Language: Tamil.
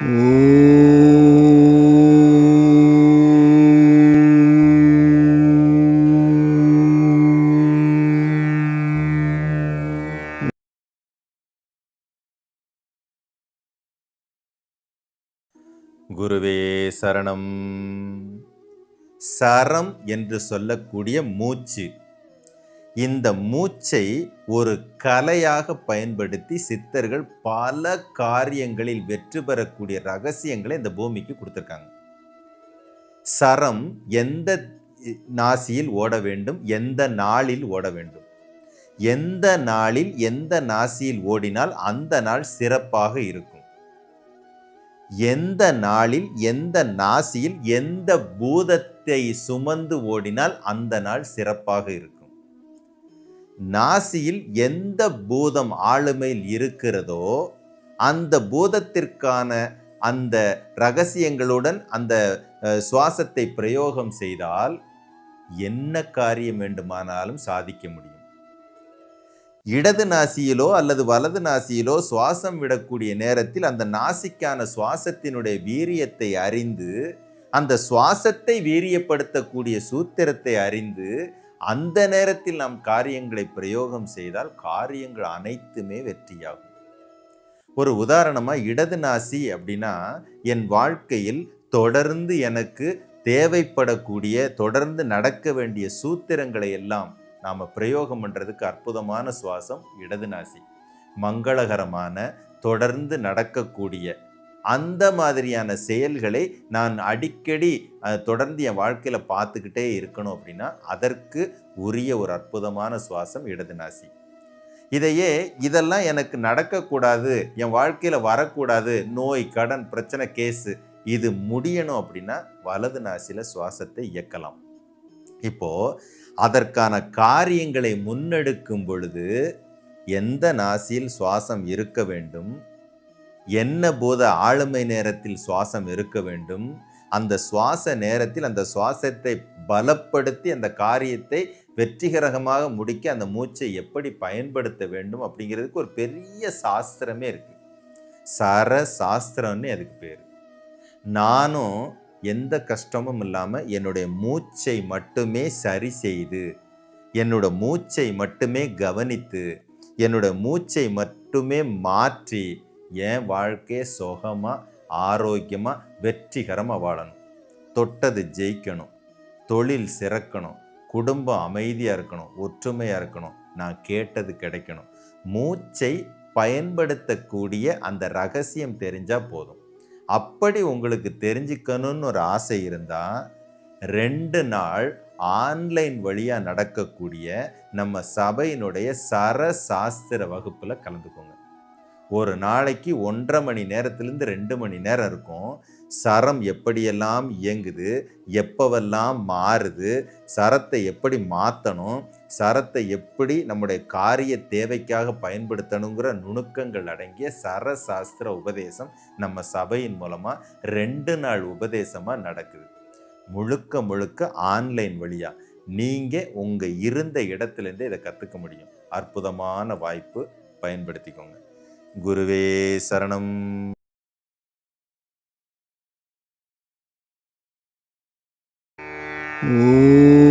குருவே சரணம். சரம் என்று சொல்லக்கூடிய மூச்சு. இந்த மூச்சை ஒரு கலையாக பயன்படுத்தி சித்தர்கள் பல காரியங்களில் வெற்றி பெறக்கூடிய ரகசியங்களை இந்த பூமிக்கு கொடுத்துருக்காங்க. சரம் எந்த நாசியில் ஓட வேண்டும்? எந்த நாளில் ஓட வேண்டும்? எந்த நாளில் எந்த நாசியில் ஓடினால் அந்த நாள் சிறப்பாக இருக்கும்? எந்த நாளில் எந்த நாசியில் எந்த பூதத்தை சுமந்து ஓடினால் அந்த நாள் சிறப்பாக இருக்கும்? நாசியில் எந்த பூதம் ஆளுமையில் இருக்கிறதோ அந்த பூதத்திற்கான அந்த ரகசியங்களுடன் அந்த சுவாசத்தை பிரயோகம் செய்தால் என்ன காரியம் வேண்டுமானாலும் சாதிக்க முடியும். இடது நாசியிலோ அல்லது வலது நாசியிலோ சுவாசம் விடக்கூடிய நேரத்தில் அந்த நாசிக்கான சுவாசத்தினுடைய வீரியத்தை அறிந்து அந்த சுவாசத்தை வீரியப்படுத்தக்கூடிய சூத்திரத்தை அறிந்து அந்த நேரத்தில் நாம் காரியங்களை பிரயோகம் செய்தால் காரியங்கள் அனைத்துமே வெற்றியாகும். ஒரு உதாரணமாக இடது நாசி அப்படின்னா என் வாழ்க்கையில் தொடர்ந்து எனக்கு தேவைப்படக்கூடிய தொடர்ந்து நடக்க வேண்டிய சூத்திரங்களை எல்லாம் நாம் பிரயோகம் பண்ணுறதுக்கு அற்புதமான சுவாசம் இடது நாசி. மங்களகரமான தொடர்ந்து நடக்கக்கூடிய அந்த மாதிரியான செயல்களை நான் அடிக்கடி தொடர்ந்து என் வாழ்க்கையில் பார்த்துக்கிட்டே இருக்கணும் அப்படின்னா அதற்கு உரிய ஒரு அற்புதமான சுவாசம் இடது நாசி. இதையே இதெல்லாம் எனக்கு நடக்கக்கூடாது என் வாழ்க்கையில் வரக்கூடாது நோய் கடன் பிரச்சனை கேஸு இது முடியணும் அப்படின்னா வலது நாசியில் சுவாசத்தை இயக்கலாம். இப்போது அதற்கான காரியங்களை முன்னெடுக்கும் பொழுது எந்த நாசியில் சுவாசம் இருக்க வேண்டும்? என்ன போத ஆளுமை நேரத்தில் சுவாசம் இருக்க வேண்டும்? அந்த சுவாச நேரத்தில் அந்த சுவாசத்தை பலப்படுத்தி அந்த காரியத்தை வெற்றிகரமாக முடிக்க அந்த மூச்சை எப்படி பயன்படுத்த வேண்டும் அப்படிங்கிறதுக்கு ஒரு பெரிய சாஸ்திரமே இருக்கு. சர சாஸ்திரம்னு அதுக்கு பேர். நானும் எந்த கஷ்டமும் இல்லாமல் என்னுடைய மூச்சை மட்டுமே சரி செய்து என்னோட மூச்சை மட்டுமே கவனித்து என்னோட மூச்சை மட்டுமே மாற்றி என் வாழ்க்கையை சுகமாக ஆரோக்கியமாக வெற்றிகரமாக வாழணும். தொட்டது ஜெயிக்கணும். தொழில் சிறக்கணும். குடும்பம் அமைதியாக இருக்கணும். ஒற்றுமையாக இருக்கணும். நான் கேட்டது கிடைக்கணும். மூச்சை பயன்படுத்தக்கூடிய அந்த ரகசியம் தெரிஞ்சால் போதும். அப்படி உங்களுக்கு தெரிஞ்சுக்கணும்னு ஒரு ஆசை இருந்தால் ரெண்டு நாள் ஆன்லைன் வழியாக நடக்கக்கூடிய நம்ம சபையினுடைய சர சாஸ்திர வகுப்பில் கலந்துக்கோங்க. ஒரு நாளைக்கு ஒன்றரை மணி நேரத்துலேருந்து ரெண்டு மணி நேரம் இருக்கும். சரம் எப்படியெல்லாம் இயங்குது எப்போவெல்லாம் மாறுது சரத்தை எப்படி மாற்றணும் சரத்தை எப்படி நம்முடைய காரிய தேவைக்காக பயன்படுத்தணுங்கிற நுணுக்கங்கள் அடங்கிய சர சாஸ்திர உபதேசம் நம்ம சபையின் மூலமாக ரெண்டு நாள் உபதேசமாக நடக்குது. முழுக்க முழுக்க ஆன்லைன் வழியாக நீங்கள் உங்கள் இருந்த இடத்துலேருந்தே இதை கற்றுக்க முடியும். அற்புதமான வாய்ப்பு பயன்படுத்திக்கோங்க. குருவே சரணம். ஓ